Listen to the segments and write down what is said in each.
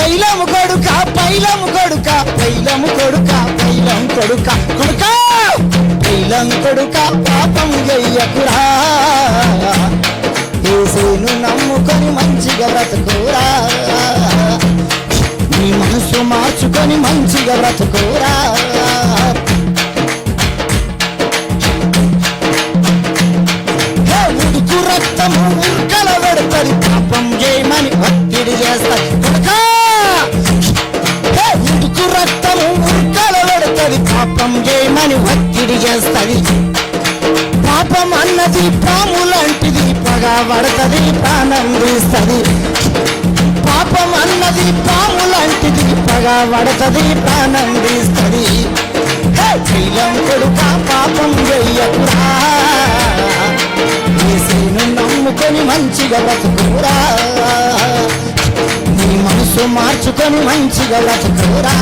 పైలము కొడుక పైలము కొడుక పైలము కొడుక పైలం కొడుక. కొడుక! పైలం కొడుక పాపం చెయ్యకురా ఏసేను నమ్ముకొని మంచిగా బ్రతుకురా. నీ మనసు మార్చుకొని మంచిగా బ్రతుకురా. ఉడుకు రక్తము ఉర్కల పాపం చేయమని ఒత్తిడి చేస్తాయి పాపం చేయమని ఒత్తిడి చేస్తుంది? పాపం అన్నది పాము లాంటిది పగ పడతది ప్రాణం తీస్తది. పాపం అన్నది పాము లాంటిది పగ పడతది ప్రాణం తీస్తుంది. హే, శైలం కొడుక పాపం చెయ్యకురా ఏసేను నమ్ముకొని మంచిగా బతుకురా? నీ మనసు మార్చుకొని మంచిగా బతుకురా?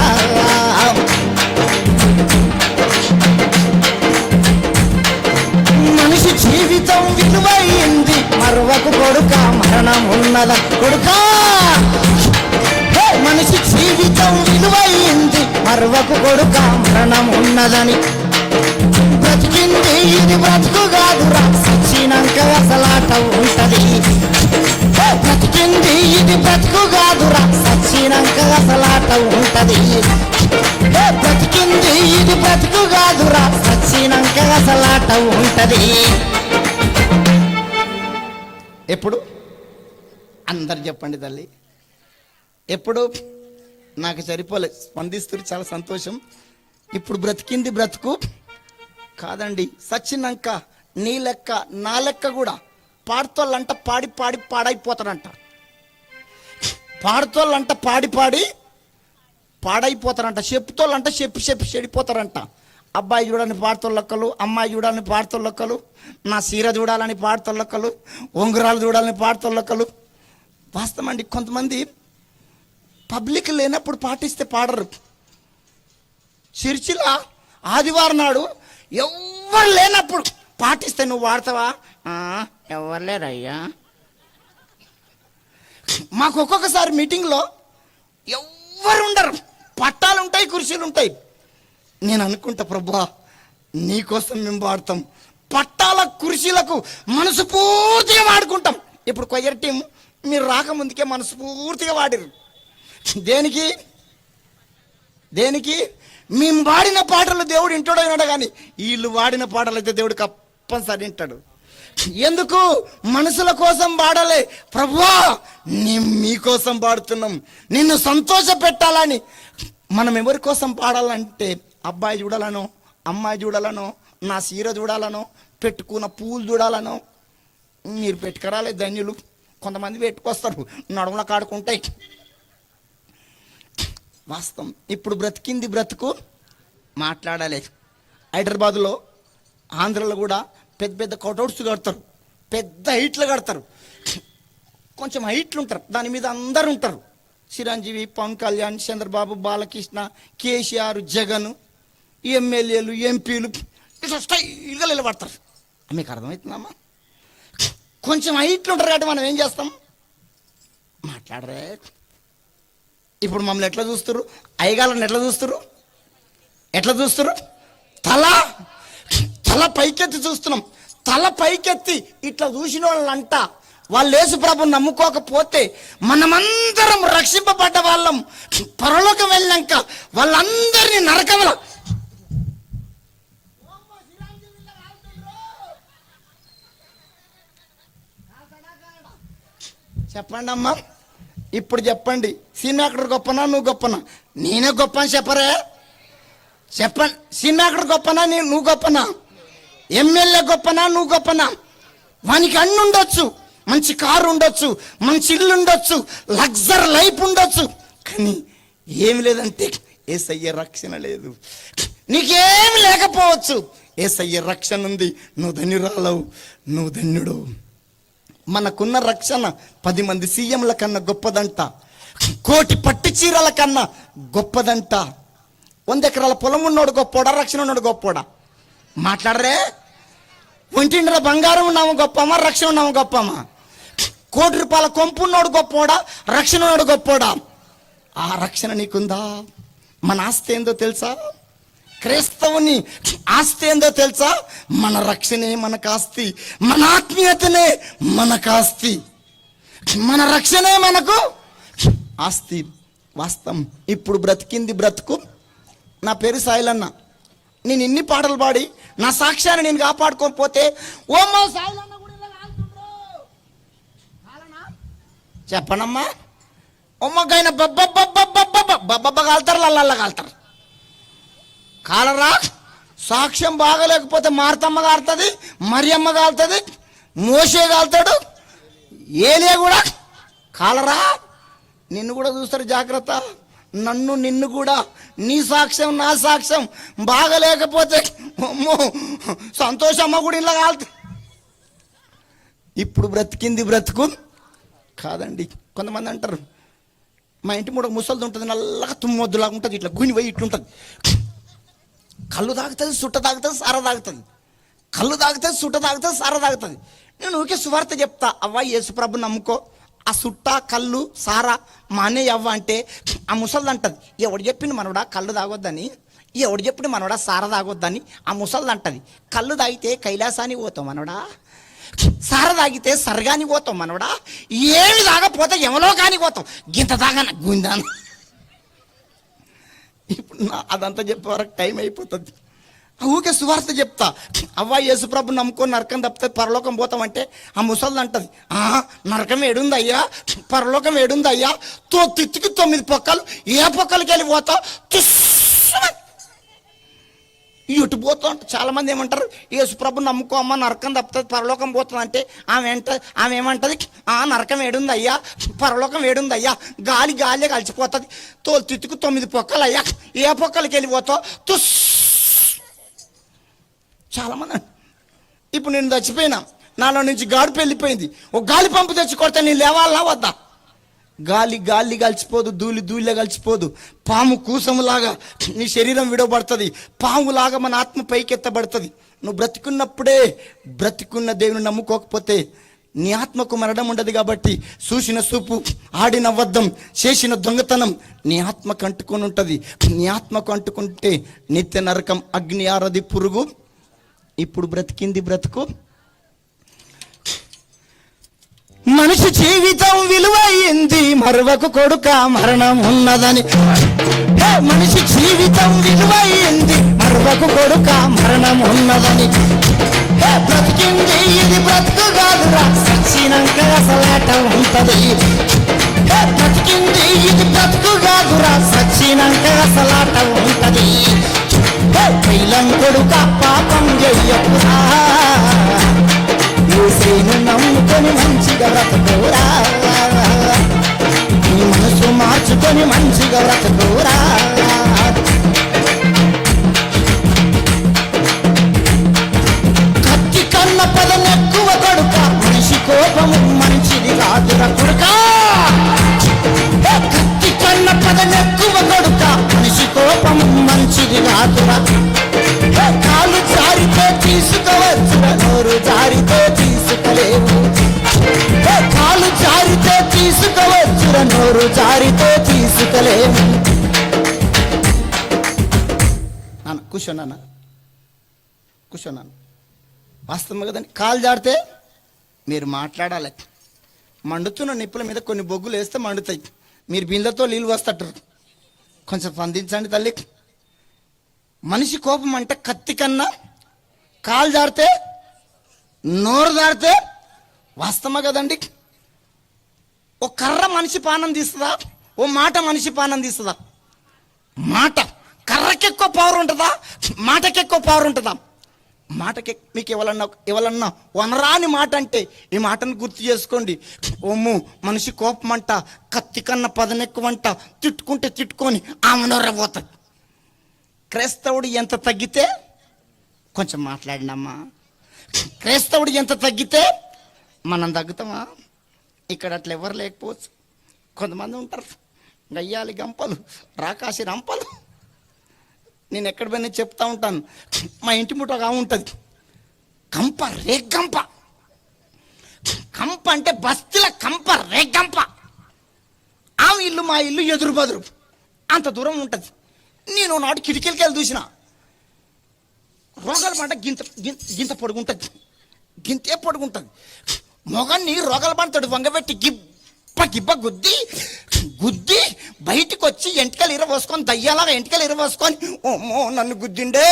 మనిషి జీవితం విలువైంది. మరొక కొడుక మరణం ఉన్నద? కొడుక! మనిషి జీవితం విలువైంది. మరొక కొడుక మరణం ఉన్నదని. బ్రతికింది ఇది బ్రతుకు కాదురా. సచ్చినాక అసలాట ఉంటది. బ్రతికింది ఇది బ్రతుకు కాదురా. సచ్చినాక అసలాట ఉంటది. బ్రతికింది ఇది బ్రతుకు కాదురా. సచ్చినాక అసలాట ఉంటది. ఎప్పుడు? అందరు చెప్పండి తల్లి. ఎప్పుడు? నాకు సరిపోలేదు స్పందిస్తుంది చాలా సంతోషం. ఇప్పుడు బ్రతికింది బ్రతుకు కాదండి. సచ్చినాక నీ లెక్క నా లెక్క కూడా పాడుతోళ్ళంట పాడి పాడి పాడైపోతాడంట పాడుతోళ్ళంట పాడి పాడి పాడైపోతారంట. చెప్పుతోళ్ళంట చెప్పి చెప్పి చెడిపోతారంట. అబ్బాయి చూడని పాడుతోళ్ళొక్కలు అమ్మాయి చూడాలని పాడుతోళ్ళొక్కలు నా సీర చూడాలని పాడుతోళ్ళొక్కలు ఉంగరాలు చూడాలని పాడుతోళ్ళొక్కలు వాస్తవం అండి కొంతమంది పబ్లిక్ లేనప్పుడు పాటిస్తే పాడరు. చర్చిల ఆదివారం నాడు ఎవ్వరు లేనప్పుడు పాటిస్తే నువ్వు వాడతావా? ఎవరు లేరయ్యా? మాకు ఒక్కొక్కసారి మీటింగ్లో ఎవ్వరు ఉండరు పట్టాలు ఉంటాయి కుర్చీలు ఉంటాయి నేను అనుకుంటా ప్రభా నీకోసం మేము వాడతాం. పట్టాల కుర్చీలకు మనసు పూర్తిగా వాడుకుంటాం. ఇప్పుడు కొయ్యర్ టీం మీరు రాకముందుకే మనసు పూర్తిగా వాడిరు. దేనికి? దేనికి? మేము వాడిన పాటలు దేవుడు వింటాడో వినడు కానీ వీళ్ళు వాడిన పాటలు అయితే దేవుడు తప్పనిసరి వింటాడు. ఎందుకు? మనుషుల కోసం పాడలే ప్రభువా మేము మీకోసం పాడుతున్నాం నిన్ను సంతోష పెట్టాలని. మనం ఎవరి కోసం పాడాలంటే అబ్బాయి చూడాలనో అమ్మాయి చూడాలనో నా సీర చూడాలనో పెట్టుకున్న పూలు చూడాలనో. మీరు పెట్టుకురాలే ధన్యులు. కొంతమంది పెట్టుకొస్తారు. నడుముల కాడుకుంటాయి. వాస్తవం. ఇప్పుడు బ్రతికింది బ్రతుకు మాట్లాడాలి హైదరాబాదులో ఆంధ్రలో కూడా పెద్ద పెద్ద కటౌట్స్ కడతారు. పెద్ద హైట్లు కడతారు. కొంచెం హైట్లు ఉంటారు. దాని మీద అందరు ఉంటారు. చిరంజీవి పవన్ కళ్యాణ్ చంద్రబాబు బాలకృష్ణ కేసీఆర్ జగన్ ఎమ్మెల్యేలు ఎంపీలు ఇట్లా స్టైల్గా నిలబడతారు. మీకు అర్థమవుతుందమ్మా? కొంచెం హైట్లు ఉంటారు కాబట్టి మనం ఏం చేస్తాం? మాట్లాడరే. ఇప్పుడు మమ్మల్ని ఎట్లా చూస్తారు అయ్యగాళ్ళని ఎట్లా చూస్తారు ఎట్లా చూస్తారు తల తల పైకెత్తి చూస్తున్నాం. తల పైకెత్తి ఇట్లా చూసిన వాళ్ళంట వాళ్ళు యేసు నమ్ముకోకపోతే మనమందరం రక్షింపబడ్డ వాళ్ళం. పరలోకం వెళ్ళాక వాళ్ళందరినీ నరకవల. చెప్పండి అమ్మా. ఇప్పుడు చెప్పండి. సినిమా యాక్టర్ గొప్పనా? నువ్వు గొప్పనా? నేనే గొప్ప అని చెప్పరే. చెప్పండి. సినిమా గొప్పనా? నేను నువ్వు గొప్పనా? ఎమ్మెల్యే గొప్పనా? నువ్వు గొప్పనా? వానికి అన్ని ఉండొచ్చు. మంచి కారు ఉండొచ్చు మంచి ఇల్లు ఉండొచ్చు లగ్జర్ లైఫ్ ఉండొచ్చు. కానీ ఏమి లేదంటే ఏసయ్య రక్షణ లేదు. నీకేమి లేకపోవచ్చు. ఏసయ్య రక్షణ ఉంది. నువ్వు ధన్యురాలవు నువ్వు ధన్యుడు. మనకున్న రక్షణ పది మంది సీఎంల కన్నా గొప్పదంట. కోటి పట్టు చీరల కన్నా గొప్పదంట. వంద ఎకరాల పొలం ఉన్నోడు గొప్పోడా? రక్షణ ఉన్నోడు గొప్పోడా? మాట్లాడరే. ఒంటిండ్ర బంగారం ఉన్నాము గొప్పమా రక్షణ ఉన్నాము గొప్పమా? కోటి రూపాయల కొంపు ఉన్నోడు గొప్పోడా రక్షణ ఉన్నాడు గొప్పోడా? ఆ రక్షణ నీకుందా? మన ఆస్తి ఏందో తెలుసా? క్రైస్తవుని ఆస్తి ఏందో తెలుసా? మన రక్షణే మనకు ఆస్తి మన ఆత్మీయతనే మనకు ఆస్తి. మన రక్షణే మనకు ఆస్తి. వాస్తవం. ఇప్పుడు బ్రతికింది బ్రతుకు. నా పేరు సాయిలన్న. నేను ఇన్ని పాటలు పాడి నా సాక్ష్యాన్ని నేను కాపాడుకోకపోతే ఓమ్మో సాయిలన్న చెప్పనమ్మా ఒమ్మగైన బబ్బబ్బబ్బబ్బబ్బబ్బ కాలుతారు లల్లల్లా కాలుతారు కాలరా సాక్ష్యం బాగలేకపోతే మారతమ్మ కాలుతుంది మరియమ్మ కాలుతుంది మోసే కాలుతాడు ఏలే కూడా కాలరా నిన్ను కూడా చూస్తారు జాగ్రత్త నన్ను నిన్ను కూడా నీ సాక్ష్యం నా సాక్ష్యం బాగలేకపోతే అమ్మో సంతోషమ్మ కూడా ఇలా కాలుతుంది ఇప్పుడు బ్రతికింది బ్రతుకు కాదండి. కొంతమంది అంటారు మా ఇంటి మూడ ముసలిది ఉంటుంది నల్లగా తుమ్మొద్దులాగా ఉంటుంది ఇట్లా గుని పోయి ఇట్లుంటుంది. కళ్ళు తాగుతుంది సుట్ట తాగుతుంది సార తాగుతుంది. కళ్ళు తాగుతుంది సుట్ట తాగుతుంది సార తాగుతుంది. నేను ఊరికే సువార్త చెప్తా అవ్వ యేసుప్రభు నమ్ముకో. ఆ సుట్ట కళ్ళు సారా మా అన్నయ్య అవ్వ అంటే ఆ ముసలిది అంటది. ఎవడు చెప్పింది మనవడా? కళ్ళు తాగొద్దని. ఎవడు చెప్పింది మనవడా? సార తాగొద్దని. ఆ ముసలిది అంటది. కళ్ళు తాగితే కైలాసానికి పోతాం మనవడా? సార తాగితే సరగాని పోతాం మనవడా? ఏమి తాగపోతే ఎవలో కానీ పోతాం గింత తాగన? గుందాను ఇప్పుడు అదంతా చెప్పే వరకు టైం అయిపోతుంది. ఊకే సువార్త చెప్తా. అవ్వ యేసుప్రభు నమ్ముకొని నరకం తప్పితే పరలోకం పోతామంటే ఆ ముసలిది అంటది. ఆ నరకం ఏడుందయ్యా? పరలోకం ఏడుందయ్యా? తో తిత్తికి తొమ్మిది పొక్కలు ఏ పొక్కలకి వెళ్ళి పోతావు ఇటు పోతా అంటే చాలామంది ఏమంటారు యేసుప్రభు నమ్ముకో అమ్మ నరకం తప్పుతుంది పరలోకం పోతుంది అంటే ఆమె ఏంట ఆమె ఏమంటది? ఆ నరకం ఏడుంది అయ్యా పరలోకం ఏడుంది అయ్యా గాలి గాలి కలిసిపోతుంది. తోలు తిత్తుకు తొమ్మిది పొక్కలు అయ్యా ఏ పొక్కలకి వెళ్ళిపోతావు తుస్ చాలామంది ఇప్పుడు నేను చచ్చిపోయినా. నాలో నుంచి గాడి పెళ్ళిపోయింది. ఒక గాలి పంపు తెచ్చి కొడితే నేను లేవాలా వద్దా గాలి గాలి కలిసిపోదు ధూళి ధూళిలో కలిసిపోదు. పాము కూసములాగా నీ శరీరం విడవబడుతుంది. పాములాగా మన ఆత్మ పైకెత్తబడుతుంది. నువ్వు బ్రతికున్నప్పుడే బ్రతికున్న దేవుని నమ్ముకోకపోతే నీ ఆత్మకు మరణం ఉండదు కాబట్టి చూసిన సూపు ఆడిన అబద్ధం చేసిన దొంగతనం నీ ఆత్మకు అంటుకొని ఉంటుంది. నీ ఆత్మకు అంటుకుంటే నిత్య నరకం అగ్ని ఆరది పురుగు ఇప్పుడు బ్రతికింది బ్రతుకు. మనిషి జీవితం విలువైంది మరవకు కొడుక మరణం ఉన్నదని. మనిషి జీవితం విలువైంది మరవకు కొడుక మరణం ఉన్నదని. బ్రతికింది ఇది బ్రతుకు కాదురా సచ్చినాక అసలాట ఉంటది. బ్రతికింది ఇది బ్రతుకు కాదురా సచ్చినాక అసలాట ఉంటది. హే, కొడుక పాపం చెయ్యకురా నమ్ముకొని మంచిగా బ్రతకూరా. నీ మనసు మార్చుకొని మంచిగా బ్రతకూరా. కత్తి కన్న పదం ఎక్కువ కొడుక మనిషి కోపము మంచిది కాదురా కొడుకా. కన్న పదం కొడుక మనిషి కోపం మంచిది కాదురా కాలు జారితో తీసుకోవచ్చురా నోరు జారితో తీసుకోలేవు. కాలు జారితో తీసుకోవచ్చురా నోరు జారితో తీసుకోలేము నాన్న కూర్చో నాన్న. కూర్చో నాన్న. వాస్తవం కదండి కాలు జాడితే మీరు మాట్లాడాలి. మండుతున్న నిప్పుల మీద కొన్ని బొగ్గులు వేస్తే మండుతాయి. మీరు బిందెతో నీళ్ళు వస్తటారు కొంచెం స్పందించండి తల్లి. మనిషి కోపం అంటే కత్తి కన్నా కాలు జారితే నోరు జారితే వాస్తవమా కదండి. ఓ కర్ర మనిషి పానం తీస్తుందా? ఓ మాట మనిషి పానం తీస్తుందా? మాట. కర్రకి ఎక్కువ పవర్ ఉంటుందా? మాటకి ఎక్కువ పవర్ ఉంటుందా? మాటకి మీకు ఎవరన్నా ఎవరన్నా వనరాని మాట అంటే ఈ మాటను గుర్తు చేసుకోండి. ఒమ్ము మనిషి కోపం అంట కత్తి కన్న పదనెక్కువంట తిట్టుకుంటే తిట్టుకొని ఆమె నొర్రబోతుంది క్రైస్తవుడు ఎంత తగ్గితే కొంచెం మాట్లాడినమ్మా. క్రైస్తవుడు ఎంత తగ్గితే మనం తగ్గుతామా? ఇక్కడ అట్లా ఎవరు లేకపోవచ్చు. కొంతమంది ఉంటారు. గయ్యాలి గంపలు రాకాశి రంపలు. నేను ఎక్కడ పోయినా చెప్తా ఉంటాను. మా ఇంటి ముట్ట ఒక ఉంటుంది. కంప రేగంప కంప. అంటే బస్తీల కంప రేగంప ఆమె ఇల్లు మా ఇల్లు ఎదురు బదురు. అంత దూరం ఉంటుంది. నేను నాటి కిటికీలకి వెళ్ళి చూసిన. రోగల పంట గింత గింత పొడుగుంటుంది. గింతే పొడుగుంటుంది. మొగన్ని రోగల పంటడు వంగబెట్టి గిబ్బ గిబ్బ గుద్ది గుద్ది బయటికి వచ్చి ఎంటికలు ఇరవోసుకొని దయ్యాలాగా ఎంటికలు ఇరవోసుకొని ఓమో నన్ను గుద్దిండే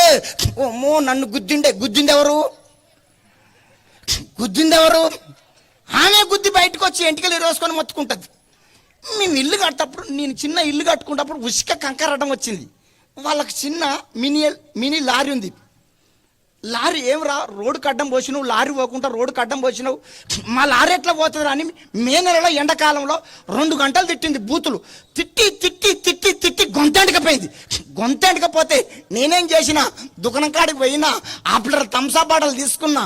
ఓమో నన్ను గుద్దిండే. గుద్దిందెవరు? ఎవరు ఆమె గుద్ది బయటకు వచ్చి ఎంటికలు ఇరవేసుకొని మొత్తుకుంటుంది. మేము ఇల్లు కట్టేటప్పుడు నేను చిన్న ఇల్లు కట్టుకున్నప్పుడు ఉసిక కంకరటం వచ్చింది. వాళ్ళకి చిన్న మినీ మినీ లారీ ఉంది. లారీ ఏం రోడ్డు కడ్డం పోసినావు లారీ పోకుండా రోడ్డు కడ్డం పోసినావు. మా లారీ ఎట్లా పోతుంది అని మే నెలలో ఎండాకాలంలో రెండు గంటలు తిట్టింది బూతులు. తిట్టి తిట్టి తిట్టి తిట్టి గొంతెంటకపోయింది గొంతెంటకపోతే నేనేం చేసిన దుకాణం కాడికి పోయినా ఆపిటర్ తంసా బాటలు తీసుకున్నా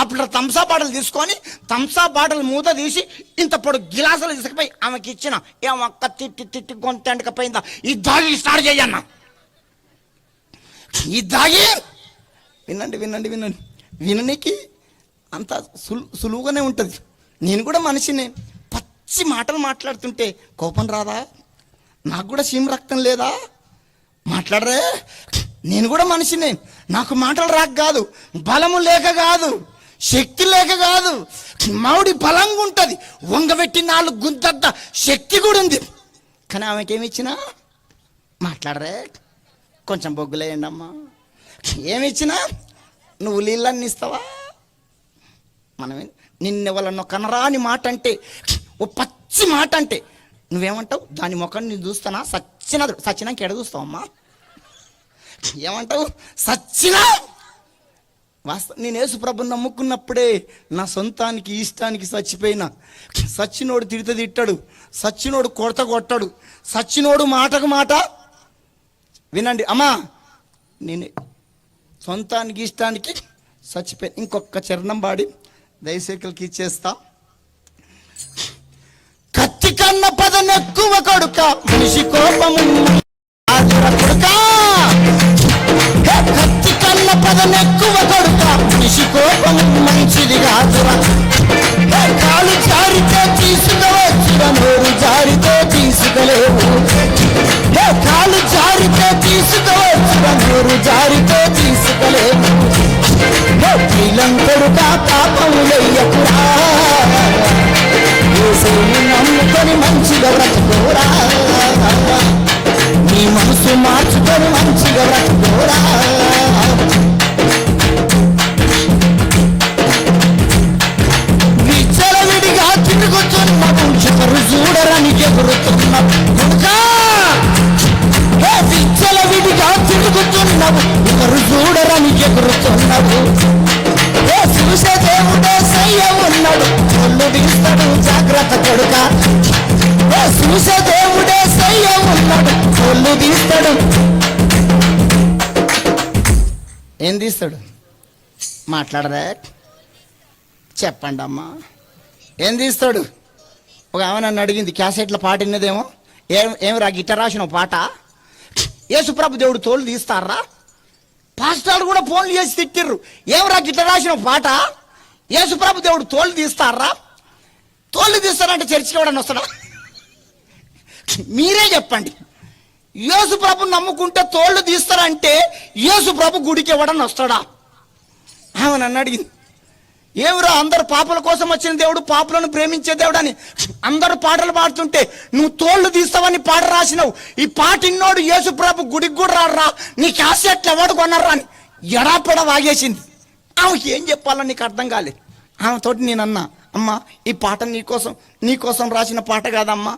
ఆపిటర్ తంసా బాటలు తీసుకొని తంసా బాటలు మూత తీసి ఇంత పొడు గిలాసులు తీసుకుపోయి ఆమెకి ఇచ్చిన. ఏం తిట్టి తిట్టి గొంతెంటకపోయిందా ఈ దాగి స్టార్ట్ చేయన్నా ఈ దాగి వినండి వినండి వినండి. విననికి అంత సులు సులువుగానే ఉంటుంది. నేను కూడా మనిషిని పచ్చి మాటలు మాట్లాడుతుంటే కోపం రాదా? నాకు కూడా సీమ రక్తం లేదా? మాట్లాడరే? నేను కూడా మనిషినే. నాకు మాటలు రాక కాదు. బలము లేక కాదు. శక్తి లేక కాదు. మౌడి బలంగా ఉంటుంది. వంగబెట్టి నాలుగు గుంతంత శక్తి కూడా ఉంది. కానీ ఆమెకేమి ఇచ్చినా? మాట్లాడరే. కొంచెం బొగ్గులేయండి అమ్మా ఏమి ఇచ్చినా నువ్వు నీళ్ళన్నీ ఇస్తావా? మనం నిన్నెవలన్న కనరాని మాట అంటే ఓ పచ్చి మాట అంటే నువ్వేమంటావు? దాని ముఖాన్ని నేను చూస్తానా? సచ్చిన సచ్చినాక ఎడ చూస్తావమ్మా ఏమంటావు? సచ్చినా? వాస్త నేను యేసుప్రభుని నమ్ముకున్నప్పుడే నా సొంతానికి ఇష్టానికి చచ్చిపోయిన సచ్చినోడు తిడితే తిట్టాడు. సచ్చినోడు కొడత కొట్టాడు. సచ్చినోడు మాటకు మాట వినండి. అమ్మా నేను సొంతానికి ఇష్టానికి చచ్చిపోయి ఇంకొక చరణం పాడి దయసేకలకి ఇచ్చేస్తా. కత్తి కన్న పదం ఎక్కువ కొడుక మనిషి కోపము కొడుక. కత్తి కన్న పదం ఎక్కువ కొడుక మనిషి కోపము మంచిది కాదురా. కాలు జారితే తీసుకువచ్చుర నోరు జారితే కాలు జారితే తీసుకో నోరు జారితో తీసుకులేవు హే, శ్రీలంకడుగా నమ్ముకొని మంచిగా బ్రతుకోరా. నీ మనసు మార్చుకొని మంచిగా బ్రతుకోరా. విడిగా తిరుగుతున్న చూడరని ఎగురుతున్నావు తిరుగుతున్నావు ఎవరు చూడరని ఎగురుతున్నావు ఏ చూసే దేవుడే సయ్య ఉన్నాడు. కళ్ళు తీస్తాడు జాగ్రత్త కొడుక ఏ చూసే దేవుడే సయ్య ఉన్నాడు. కళ్ళు తీస్తాడు ఏం తీస్తాడు? మాట్లాడరా? చెప్పండి అమ్మా ఏం తీస్తాడు? ఒక ఆమె నన్ను అడిగింది క్యాసెట్ల పాట విన్నదేమో? ఏం ఏమిరా గిట్ట రాసిన పాట? యేసుప్రభు దేవుడు తోలు తీస్తారా? పాస్టర్లు కూడా ఫోన్లు చేసి తిట్టిర్రు. ఏమరా గిట్ట రాసిన పాట? యేసుప్రభు దేవుడు తోలు తీస్తారా? తోలు తీస్తారంటే చర్చికి ఎవడన్నా వస్తాడా? మీరే చెప్పండి. యేసు ప్రభు నమ్ముకుంటే తోళ్ళు తీస్తారంటే యేసు ప్రభు గుడికి ఎవడన్నా వస్తాడా? ఆమె నన్ను అడిగింది. ఏమిరా అందరు పాపల కోసం వచ్చిన దేవుడు పాపలను ప్రేమించే దేవుడు అని? అందరు పాటలు పాడుతుంటే నువ్వు తోళ్ళు తీస్తావని పాట రాసినావు. ఈ పాట ఇన్నోడు యేసు ప్రభు గుడికి కూడా రారా నీ క్యాసెట్లు ఎవడు కొన్నారా అని ఎడాపెడ వాగేసింది. ఆమెకి ఏం చెప్పాలో నీకు అర్థం కాలేదు ఆమెతోటి నేను అన్నా అమ్మా ఈ పాట నీకోసం నీకోసం రాసిన పాట కాదమ్మా.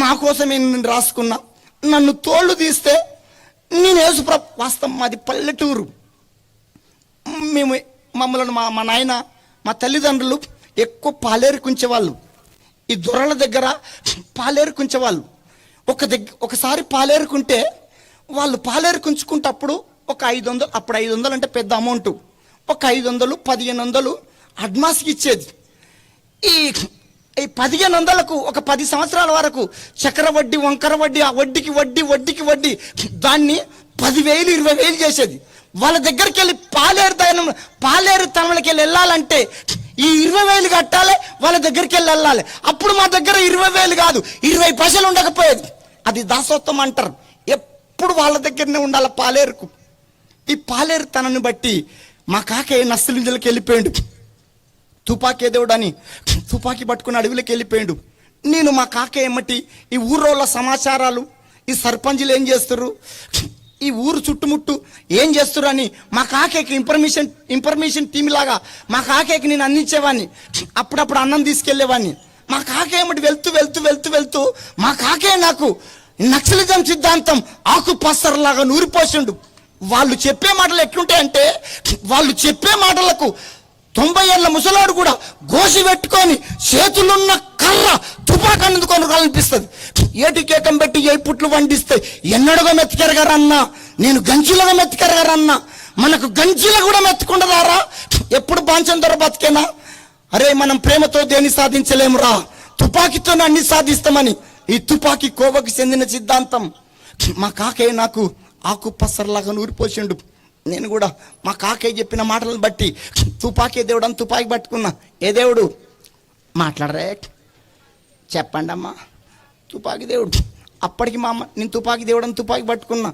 నా కోసమే నేను రాసుకున్నా? నన్ను తోళ్ళు తీస్తే నేను యేసు ప్రభు వాస్తవం మాది పల్లెటూరు. మేము మమ్మల్ని మా మా నాయన మా తల్లిదండ్రులు ఎక్కువ పాలేరు కుంచేవాళ్ళు. ఈ దొరల దగ్గర పాలేరు కుంచేవాళ్ళు. ఒక దగ్గర ఒకసారి పాలేరుకుంటే వాళ్ళు పాలేరు కుంచుకుంటప్పుడు ఒక ఐదు వందలు అప్పుడు ఐదు వందలు అంటే పెద్ద అమౌంట్. ఒక ఐదు వందలు పదిహేను వందలు అడ్మాస్కి ఇచ్చేది. ఈ ఈ పదిహేను వందలకు ఒక పది సంవత్సరాల వరకు చక్ర వడ్డీ వంకర వడ్డీ ఆ వడ్డీకి వడ్డీ వడ్డీకి వడ్డీ దాన్ని పదివేలు ఇరవై వేలు చేసేది. వాళ్ళ దగ్గరికి వెళ్ళి పాలేరు తనం పాలేరు తనములకి వెళ్ళి వెళ్ళాలంటే ఈ ఇరవై వేలు కట్టాలి వాళ్ళ దగ్గరికి వెళ్ళి వెళ్ళాలి. అప్పుడు మా దగ్గర ఇరవై వేలు కాదు ఇరవై పైసలు ఉండకపోయేది. అది దాసోత్వం అంటారు. ఎప్పుడు వాళ్ళ దగ్గరనే ఉండాలి పాలేరుకు. ఈ పాలేరు తనని బట్టి మా కాకయ్య నస్తలింజలకి వెళ్ళిపోయాడు. తుపాకీ దేవుడు అని తుపాకీ పట్టుకుని అడవిలోకి వెళ్ళిపోయాడు. నేను మా కాకేమటి ఈ ఊరోళ్ళ సమాచారాలు ఈ సర్పంచులు ఏం చేస్తారు ఈ ఊరు చుట్టుముట్టు ఏం చేస్తురని అని మా కాకేకి ఇన్ఫర్మేషన్ ఇన్ఫర్మేషన్ టీమ్ లాగా మా కాకేకి నేను అందించేవాడిని అప్పుడప్పుడు అన్నం తీసుకెళ్ళేవాడిని మా కాకే ఏమిటి వెళ్తూ వెళ్తూ వెళ్తూ వెళ్తూ మా కాకే నాకు నక్సలిజం సిద్ధాంతం ఆకు పసరలాగా నూరిపోసిండు. వాళ్ళు చెప్పే మాటలు ఎట్లుంటాయంటే వాళ్ళు చెప్పే మాటలకు తొంభై ఏళ్ళ ముసలాడు కూడా గోసి పెట్టుకొని చేతులున్న కర్ర తుపాకన్నుకొని కనిపిస్తుంది ఏటి కేకం పెట్టి ఏ పుట్లు వండిస్తే ఎన్నడుగా మెతికెరగారన్నా నేను గంజిలుగా మెతికెరగారన్నా మనకు గంజిల కూడా మెత్తుకుండదారా? ఎప్పుడు బాంచం దొర బతికేనా? అరే మనం ప్రేమతో దేని సాధించలేమురా? తుపాకీతోనే అన్ని సాధిస్తామని. ఈ తుపాకీ కోవకు చెందిన సిద్ధాంతం. మా కాకయ్య నాకు ఆకు పసర్లాగా నూరిపోసిండు నేను కూడా మా కాకయ్య చెప్పిన మాటలను బట్టి తుపాకీ దేవుడు అని తుపాకీ పట్టుకున్నా. ఏ దేవుడు? మాట్లాడరే. చెప్పండమ్మా. తుపాకీ దేవుడు. అప్పటికి మా అమ్మ నేను తుపాకి దేవుడు అని తుపాకి పట్టుకున్నా.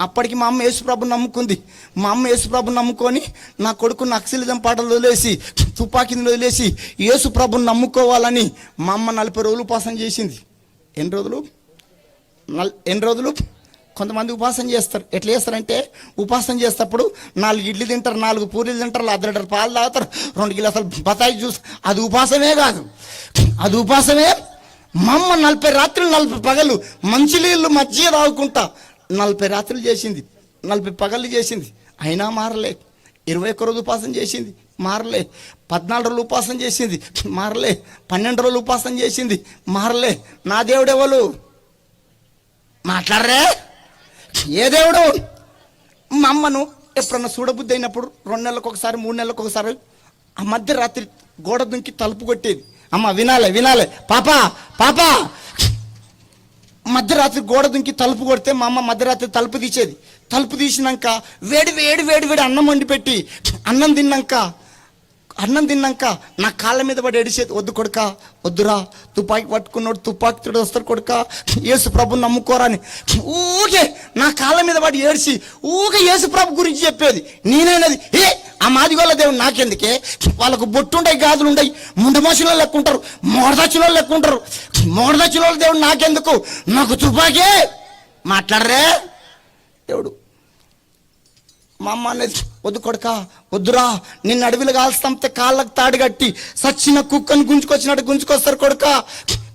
అప్పటికి మా అమ్మ యేసుప్రభు నమ్ముకుంది. మా అమ్మ యేసుప్రభు నమ్ముకొని నా కొడుకు నక్సలిజం పాటలు వదిలేసి తుపాకిని వదిలేసి యేసుప్రభుని నమ్ముకోవాలని మా అమ్మ నలభై రోజులు ఉపాసన చేసింది. ఎన్ని రోజులు? నల్ ఎన్ని రోజులు? కొంతమంది ఉపాసన చేస్తారు. ఎట్లా చేస్తారంటే ఉపాసన చేసేటప్పుడు నాలుగు ఇడ్లీ తింటారు నాలుగు పూరీలు తింటారు అర్ధ లీటర్ పాలు తాగుతారు రెండు గిలాసాలు బతాయి జ్యూస్. అది ఉపాసమే కాదు. అది ఉపాసమే. మా అమ్మ నలభై రాత్రులు నలభై పగలు మంచినీళ్ళు మజ్జిగ తాగుకుంటా. నలభై రాత్రులు చేసింది నలభై పగలు చేసింది. అయినా మారలే. ఇరవై ఒక్క రోజు ఉపాసన చేసింది మారలే. పద్నాలుగు రోజులు ఉపాసన చేసింది మారలే. పన్నెండు రోజులు ఉపాసన చేసింది మారలే. నా దేవుడెవలు మాట్లాడరే. ఏ దేవుడు? మా అమ్మను ఎప్పుడన్నా చూడబుద్ధి అయినప్పుడు రెండు నెలలకు ఒకసారి మూడు నెలలకు ఒకసారి ఆ మధ్యరాత్రి గోడ దుంకి తలుపు కొట్టేది. అమ్మ వినాలే వినాలే. పాపా పాపా. మధ్యరాత్రి గోడ దుంకి తలుపు కొడితే మా అమ్మ మధ్యరాత్రి తలుపు తీసేది. తలుపు తీసినాక వేడి వేడి వేడి వేడి అన్నం వండి పెట్టి అన్నం తిన్నాక అన్నం తిన్నాక నా కాళ్ళ మీద పడి ఎడిసేది వద్దు కొడుక వద్దురా తుపాకి పట్టుకున్నాడు తుపాకి తిడు వస్తారు కొడుక యేసు ప్రభు నమ్ముకోరని ఊకే నా కాళ్ళ మీద పడి ఏడిసి ఊకే యేసు ప్రభు గురించి చెప్పేది. నేనైనది ఏ ఆ మాదిగోళ్ళ దేవుడు నాకెందుకే? వాళ్ళకు బొట్టుండయి గాజులు ఉంటాయి ముందు లెక్కుంటారు లెక్క ఉంటారు మోడదచ్చులో లెక్క ఉంటారు మోడదచ్చులో దేవుడు నాకెందుకు? నాకు తుపాకే? మాట్లాడరే. దేవుడు మా అమ్మ అనేది వద్దు కొడక వద్దురా నిన్ను అడవిలో కాల్స్తాంతే కాళ్ళకు తాడు కట్టి సచ్చిన కుక్కను గుంజుకొచ్చినట్టు గుంజుకొస్తారు కొడక.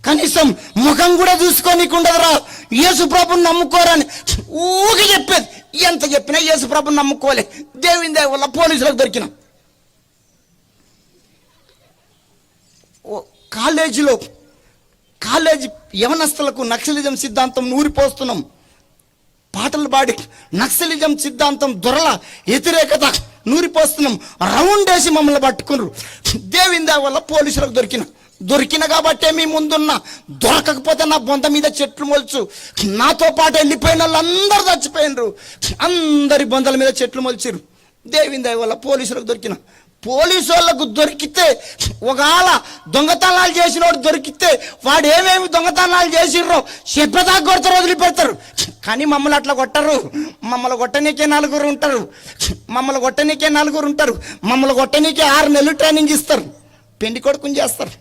కనీసం ముఖం కూడా చూసుకోనీకుండదురా యేసుప్రభుని నమ్ముకోరని ఊగి చెప్పేది. ఎంత చెప్పినా యేసుప్రభుని నమ్ముకోలే. దేవుని దేవ పోలీసులకు దొరికిన. ఓ కాలేజీలో కాలేజీ యవనస్తులకు నక్సలిజం సిద్ధాంతం నూరిపోస్తున్నాం. పాటలు పాడి నక్సలిజం సిద్ధాంతం దొరల వ్యతిరేకత నూరిపోస్తున్నాం. రౌండ్ వేసి మమ్మల్ని పట్టుకున్నారు. దేవిందా వల్ల పోలీసులకు దొరికిన దొరికిన కాబట్టే మీ ముందున్న దొరకకపోతే నా బొంత మీద చెట్లు మొలుచు. నాతో పాటు వెళ్ళిపోయిన వాళ్ళు అందరు చచ్చిపోయినరు. అందరి బొందల మీద చెట్లు మొలిచిరు దేవిందా వల్ల పోలీసులకు దొరికిన పోలీసు వాళ్ళకు దొరికితే ఒకవేళ దొంగతనాలు చేసిన వాడు దొరికితే వాడు ఏమేమి దొంగతనాలు చేసిర్రో చెప్పదా కొడతారు వదిలిపెడతారు. కానీ మమ్మల్ని అట్లా కొట్టరు. మమ్మల్ని కొట్టనీకే నలుగురు ఉంటారు. మమ్మల్ని కొట్టనీకే నలుగురు ఉంటారు. మమ్మల్ని కొట్టనీకే ఆరు నెలలు ట్రైనింగ్ ఇస్తారు. పెళ్ళి కొడుకుని చేస్తారు.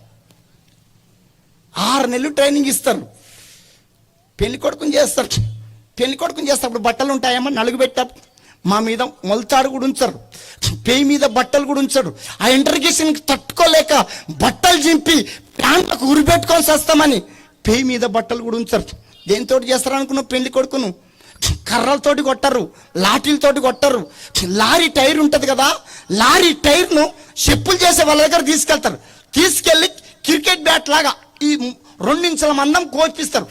ఆరు నెలలు ట్రైనింగ్ ఇస్తారు. పెళ్ళి కొడుకుని చేస్తారు. పెళ్ళి కొడుకుని చేసేటప్పుడు బట్టలు ఉంటాయమ్మా నలుగు పెట్టారు మా మీద మొలతాడు కూడా ఉంచారు. పేయి మీద బట్టలు కూడా ఉంచరు. ఆ ఇంటర్గేషన్కి తట్టుకోలేక బట్టలు చింపి ప్యాంట్లకు ఉరి వస్తామని పేయి మీద బట్టలు కూడా ఉంచరు. దేనితో చేస్తారు అనుకున్నావు? పెళ్ళి కొడుకును. కర్రలతోటి కొట్టరు లాఠీలతోటి కొట్టరు. లారీ టైర్ ఉంటుంది కదా లారీ టైర్ను చెప్పులు చేసే వాళ్ళ దగ్గర తీసుకెళ్తారు. తీసుకెళ్ళి క్రికెట్ బ్యాట్ లాగా ఈ రెండించల మందం కోపిస్తారు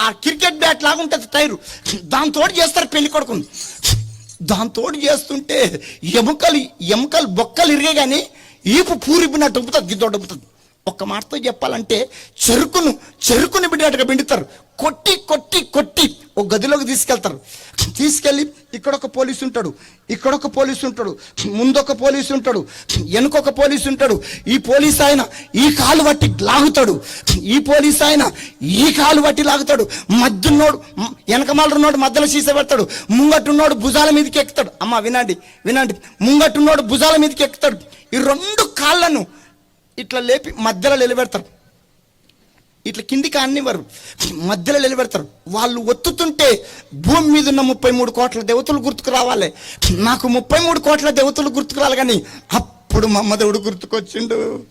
ఆ క్రికెట్ బ్యాట్ లాగా ఉంటుంది టైరు. దాంతో చేస్తారు పెళ్ళి కొడుకుని. దాంతో చేస్తుంటే ఎముకలు ఎముకలు బొక్కలు ఇరిగే కానీ ఈపు పూరిపినట్టు ఉబ్బుతుంది గిద్దోడు ఉబ్బుతుంది ఒక మాటతో చెప్పాలంటే చెరుకును చెరుకుని బిడ్డగా పిండుతారు. కొట్టి కొట్టి కొట్టి ఒక గదిలోకి తీసుకెళ్తారు. తీసుకెళ్ళి ఇక్కడ ఇక్కడొక పోలీసు ఉంటాడు ఇక్కడొక పోలీసు ఉంటాడు ముందొక పోలీసు ఉంటాడు వెనుకొక పోలీసు ఉంటాడు. ఈ పోలీస్ ఆయన ఈ కాలు బట్టి లాగుతాడు. ఈ పోలీస్ ఆయన ఈ కాలు పట్టి లాగుతాడు. మధ్యన్నోడు వెనకమాలన్నోడు మధ్యలో సీస పెడతాడు. ముంగట్టున్నోడు భుజాల మీదకి ఎక్కుతాడు. అమ్మ వినండి వినండి. ముంగట్టున్నోడు భుజాల మీదకి ఎక్కుతాడు. ఈ రెండు కాళ్ళను ఇట్లా లేపి మధ్యలో నిలబెడతారు. ఇట్లా కిందికి అన్నివ్వరు. మధ్యలో నిలబెడతారు. వాళ్ళు ఒత్తుతుంటే భూమి మీద ఉన్న ముప్పై మూడు కోట్ల దేవతలు గుర్తుకు రావాలి. నాకు ముప్పై మూడు కోట్ల దేవతలు గుర్తుకు రాలి కానీ అప్పుడు మా గుర్తుకొచ్చిండు.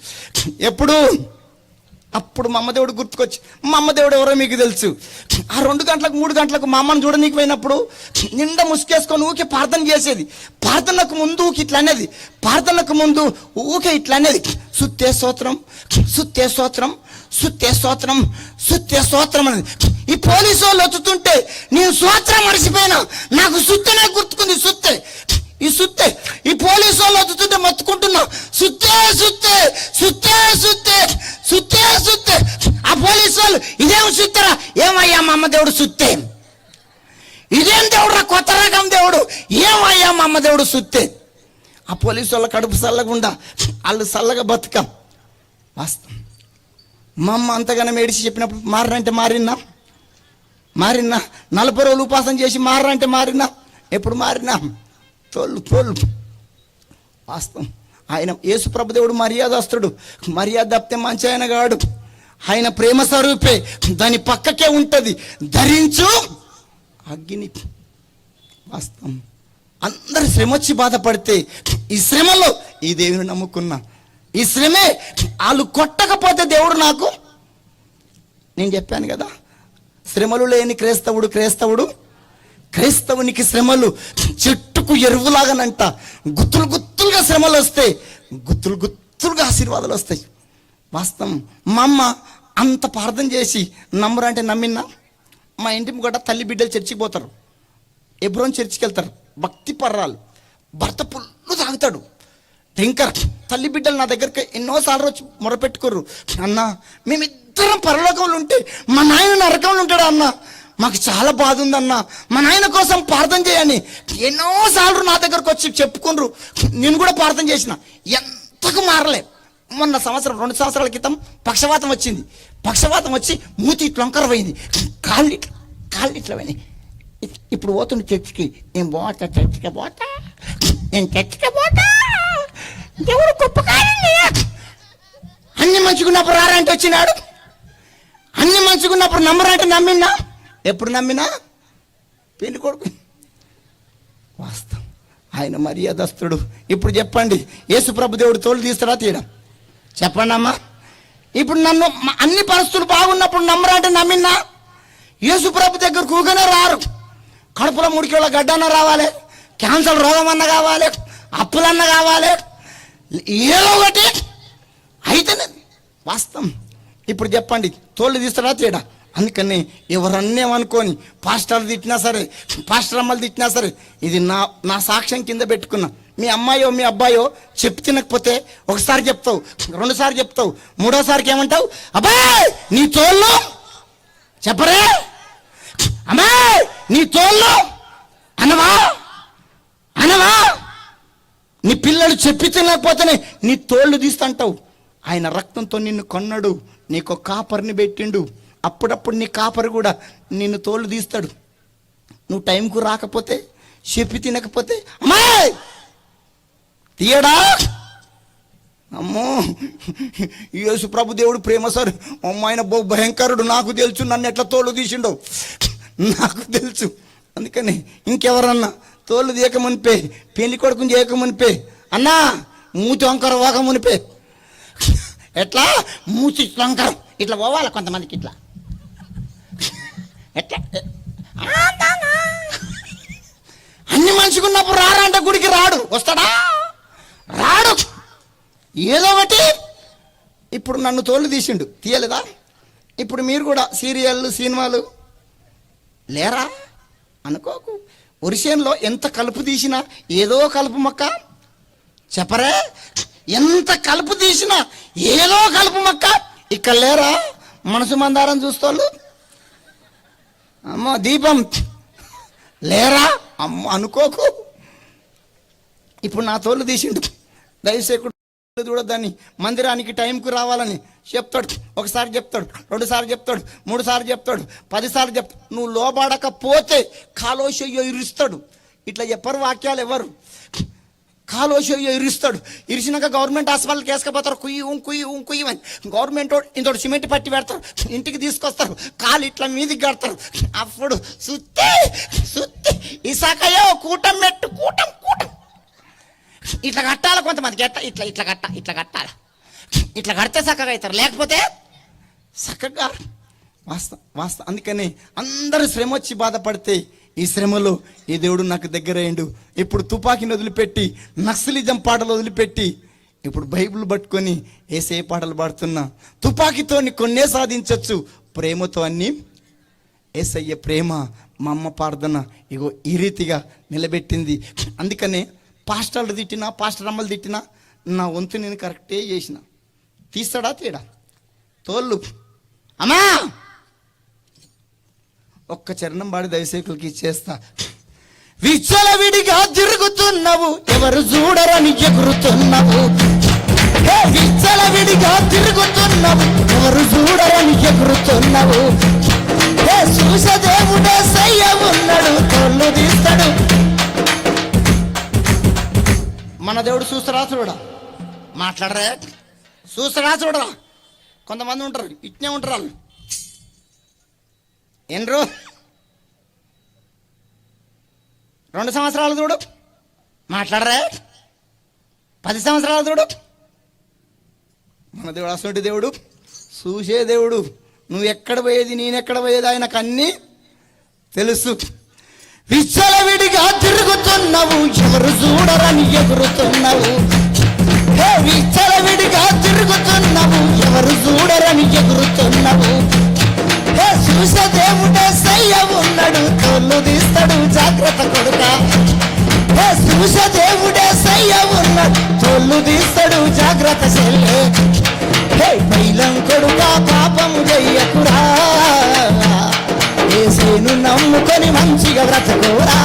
ఎప్పుడు? అప్పుడు మా అమ్మదేవుడు గుర్తుకొచ్చి మా అమ్మదేవుడు ఎవరో మీకు తెలుసు. ఆ రెండు గంటలకు మూడు గంటలకు మా అమ్మని చూడనీకి పోయినప్పుడు నిండా ముసుకేసుకొని ఊకే ప్రార్థన చేసేది. ప్రార్థనకు ముందు ఊకి ఇట్లా అనేది ప్రార్థనకు ముందు ఊకే ఇట్లా అనేది. సుత్తే స్తోత్రం సుత్తే స్తోత్రం సుత్తే స్తోత్రం సుత్తే స్తోత్రం అనేది. ఈ పోలీసు వాళ్ళు వచ్చుతుంటే నేను స్తోత్రం మర్చిపోయినా నాకు సుత్తనే గుర్తుకుంది సుత్తే. ఈ సుత్తే ఈ పోలీసు వాళ్ళు వచ్చుతుంటే మత్తుకుంటున్నా. సుత్తే సుత్తే సుత్తే సుత్తే సుత్తే సుత్తే. ఆ పోలీసు వాళ్ళు ఇదేం సుత్తరా? ఏమయ్యా మా అమ్మ దేవుడు సుత్తే? ఇదేం దేవుడు కొత్త రకం దేవుడు? ఏమయ్యా మా అమ్మ దేవుడు సుత్తే? ఆ పోలీసు వాళ్ళ కడుపు చల్లకుండా వాళ్ళు చల్లగా బతుకం. వాస్తవం. మా అమ్మ అంతగానో ఏడిచి చెప్పినప్పుడు మారినంటే మారినా? మారినా? నలభై రోజులు ఉపాసన చేసి మారినంటే మారినా? ఎప్పుడు మారినా? తోళ్ళు తోళ్ళు వాస్తవం. ఆయన యేసు ప్రభుదేవుడు మర్యాదస్తుడు. మర్యాద తప్పితే మంచి ఆయన గాడు. ఆయన ప్రేమ స్వరూపే. దాని పక్కకే ఉంటుంది. ధరించు. అగ్ని. వాస్తవం. అందరు శ్రమ వచ్చి బాధపడితే ఈ శ్రమలో ఈ దేవుని నమ్ముకున్నా. ఈ శ్రమే వాళ్ళు కొట్టకపోతే దేవుడు నాకు. నేను చెప్పాను కదా. శ్రమలు లేని క్రైస్తవుడు క్రైస్తవుడు. క్రైస్తవునికి శ్రమలు. చెట్టుకు ఎరువులాగానంట. గుత్తులు గుత్తులుగా శ్రమలు వస్తాయి. గుత్తులు గుత్తులుగా ఆశీర్వాదాలు వస్తాయి. వాస్తవం. మా అమ్మ అంత ప్రార్థన చేసి నమ్మరంటే నమ్మినా? మా ఇంటి కూడా తల్లి బిడ్డలు చర్చికి పోతారు. ఎబ్రోన్ చర్చికి వెళ్తారు. భక్తి పర్రాలు. భర్త పుల్లు తాగుతాడు. డ్రింకర్ తల్లి బిడ్డలు నా దగ్గరికి ఎన్నోసార్లు వచ్చి మొరపెట్టుకోరు. అన్న మేమిద్దరం పరలోకంలో ఉంటే మా నాయన నరకంలో ఉంటాడు అన్న? మాకు చాలా బాధ ఉందన్న మా నాయన కోసం ప్రార్థన చేయండి. ఎన్నోసార్లు నా దగ్గరకు వచ్చి చెప్పుకుండ్రు. నేను కూడా ప్రార్థన చేసిన. ఎంతకు మారలే. మొన్న సంవత్సరం రెండు సంవత్సరాల క్రితం పక్షవాతం వచ్చింది. పక్షవాతం వచ్చి మూతి ఇట్లా పోయింది. కాళ్ళు ఇట్లా కాళ్ళు ఇట్లా పోయినాయి. ఇప్పుడు పోతుండే చర్చికి. నేను పోతా చర్చికి పోతా. నేను చర్చికి పోతా. దేవుడు గొప్ప కార్యం అన్ని మంచుకున్నప్పుడు రారంటే వచ్చినాడు? అన్ని మంచుకున్నప్పుడు నమ్మరంటే నమ్మినా ఎప్పుడు నమ్మినా? పెళ్ళి కొడుకు. వాస్తవం. ఆయన మర్యాదస్తుడు. ఇప్పుడు చెప్పండి యేసుప్రభు దేవుడు తోలు తీస్తాడా తీయడం? చెప్పండి అమ్మా. ఇప్పుడు నన్ను అన్ని పరిస్థితులు బాగున్నప్పుడు నమ్మరా అంటే నమ్మినా? యేసుప్రభు దగ్గర కూగానే రారు. కడుపులో ముడికిళ్ళ గడ్డన్న రావాలి క్యాన్సర్ రోగం అన్న కావాలి అప్పులన్న కావాలి. ఏదో ఒకటి అయితేనే. వాస్తవం. ఇప్పుడు చెప్పండి తోళ్ళు తీస్తాడా తీయడా? అందుకని ఎవరన్నేమనుకొని పాస్టర్ తిట్టినా సరే పాస్టర్ అమ్మలు తిట్టినా సరే ఇది నా నా సాక్ష్యం కింద పెట్టుకున్నా. మీ అమ్మాయో మీ అబ్బాయో చెప్పి తినకపోతే ఒకసారి చెప్తావు రెండుసార్లు చెప్తావు మూడోసారికి ఏమంటావు? అబ్బాయ్ నీ తోళ్ళు చెప్పరే? అమ్మాయ్ నీ తోళ్ళు అనవా? అనవా? నీ పిల్లలు చెప్పి తినకపోతేనే నీ తోళ్ళు తీస్తుంటావు. ఆయన రక్తంతో నిన్ను కొన్నాడు నీకు కాపర్ని పెట్టిండు. అప్పుడప్పుడు నీ కాపరు కూడా నిన్ను తోలు తీస్తాడు. నువ్వు టైంకు రాకపోతే చెప్పి తినకపోతే అమ్మాయి! తీయడా? అమ్మో! యేసు ప్రభు దేవుడు ప్రేమ సార్. అమ్మాయిన బహు భయంకరుడు. నాకు తెలుసు నన్ను ఎట్లా తోలు తీసిండో. నాకు తెలుసు. అందుకని ఇంకెవరన్నా తోలు తీయకమునిపే పెళ్ళి కొడుకుని చేయకమునిపే. అన్నా మూతి వంకర పోక ఎట్లా? మూచి వంకరం. ఇట్లా పోవాలి కొంతమందికి ఇట్లా ఎట్లా ఆ, నాన్న. అన్ని రారా అంటే గుడికి రాడు. వస్తాడా? రాడు. ఏదో ఒకటి. ఇప్పుడు నన్ను తోలు తీసిండు. తీయలేదా? ఇప్పుడు మీరు కూడా సీరియళ్ళు సినిమాలు లేరా? అనుకోకు. ఒరిసేన్లో ఎంత కలుపు తీసినా ఏదో కలుపు మొక్క. చెప్పరే? ఎంత కలుపు తీసినా ఏదో కలుపు మొక్క. ఇక్కడ లేరా? మనసు మందారం చూస్తోళ్ళు? అమ్మో దీపం. లేరా? అమ్మ అనుకోకు. ఇప్పుడు నా తోలు తీసిండు దయసేకుడు కూడా దాన్ని. మందిరానికి టైంకు రావాలని చెప్తాడు. ఒకసారి చెప్తాడు రెండుసార్లు చెప్తాడు మూడుసార్లు చెప్తాడు పదిసార్లు చెప్తాడు. నువ్వు లోబడకపోతే కాలోషయ్యో ఇరుస్తాడు. ఇట్లా చెప్పరు వాక్యాలు ఎవరు? కాలోషయ్యో ఇరుస్తాడు. ఇరిచినాక గవర్నమెంట్ హాస్పిటల్కి వేసుకపోతారు. కుయ్యి ఉం కుయ్యి ఉం కుయ్యి అని. గవర్నమెంట్ ఇంతటి సిమెంట్ పట్టి పెడతారు. ఇంటికి తీసుకొస్తారు. కాలు ఇట్లా మీదికి కడతారు. అప్పుడు సుత్తి సుత్తి ఇసాకయో కూటం మెట్టు కూటం కూటం. ఇట్లా కట్టాలి కొంతమందికి. ఎట్లా? ఇట్లా ఇట్లా కట్ట ఇట్లా కట్టాలి. ఇట్లా కడితే చక్కగా అవుతారు. లేకపోతే చక్కగా వాస్త వాస్త అందుకని అందరూ శ్రమ వచ్చి బాధపడితే ఈ శ్రమలో ఈ దేవుడు నాకు దగ్గరయ్యండు. ఇప్పుడు తుపాకీని వదిలిపెట్టి నక్సలిజం పాటలు వదిలిపెట్టి ఇప్పుడు బైబిల్ పట్టుకొని ఏసే పాటలు పాడుతున్నా. తుపాకీతో కొన్నే సాధించవచ్చు ప్రేమతో అన్నీ. ఏసయ్య ప్రేమ మా అమ్మ ప్రార్థన ఇగో ఈ రీతిగా నిలబెట్టింది. అందుకనే పాస్టర్లు తిట్టినా పాస్టర్ అమ్మలు తిట్టినా నా వంతు నేను కరెక్టే చేసిన. తీస్తాడా తీడా తోళ్ళు అమ్మా! ఒక్క చరణం పాడి దైవసేకులకి ఇచ్చేస్తా. విచ్చలవిడిగా తిరుగుతున్నావు ఎవరు చూడరని ఎగురుతున్నావు. హే, విచ్చలవిడిగా తిరుగుతున్నావు ఎవరు చూడరని ఎగురుతున్నావు. చూసదేవుడే సయ్య ఉన్నాడు తోళ్ళు తీస్తాడు. మన దేవుడు చూస్తారా చూడరా మాట్లాడరా? చూస్తారా చూడరా కొంతమంది ఉంటారు ఇట్నే ఉంటారు వాళ్ళు. ఎన్రో రెండు సంవత్సరాలు చూడు. మాట్లాడరా? పది సంవత్సరాలు చూడు. మన దేవుడు అసలు దేవుడు. చూసే దేవుడు. నువ్వు ఎక్కడ పోయేది నేనెక్కడ పోయేది ఆయనకు అన్నీ తెలుసు. విచ్చలవిడిగా తిరుగుతున్నావు ఎవరు చూడరని ఎగురుతున్నావు. విచ్చలవిడిగా తిరుగుతున్నావు ఎవరు చూడరని ఎగురుతున్నావు. చూస దేవుడే సయ్య ఉన్నాడు తోళ్ళు తీస్తాడు జాగ్రత్త కొడుక. చూసే దేవుడే సయ్య ఉన్నాడు తోళ్ళు తీస్తాడు జాగ్రత్త చెల్లె. హే పైలం కొడుక పాపం చెయ్యకురా. ఏసేను నమ్ముకొని మంచిగా బ్రతకోరా.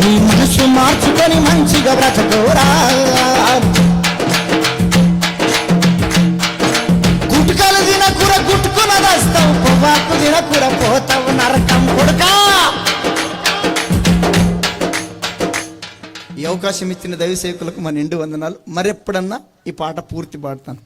నీ మనసు మార్చుకొని మంచిగా బ్రతకోరా. గుట్టుకున్న దస్తావు పొవ్వాకు తినకూర పోతావు నరకం కొడుకా! ఈ అవకాశం ఇచ్చిన దైవసేకులకు మన నిండు వందనాలు. మరెప్పుడన్నా ఈ పాట పూర్తి పాడతాను.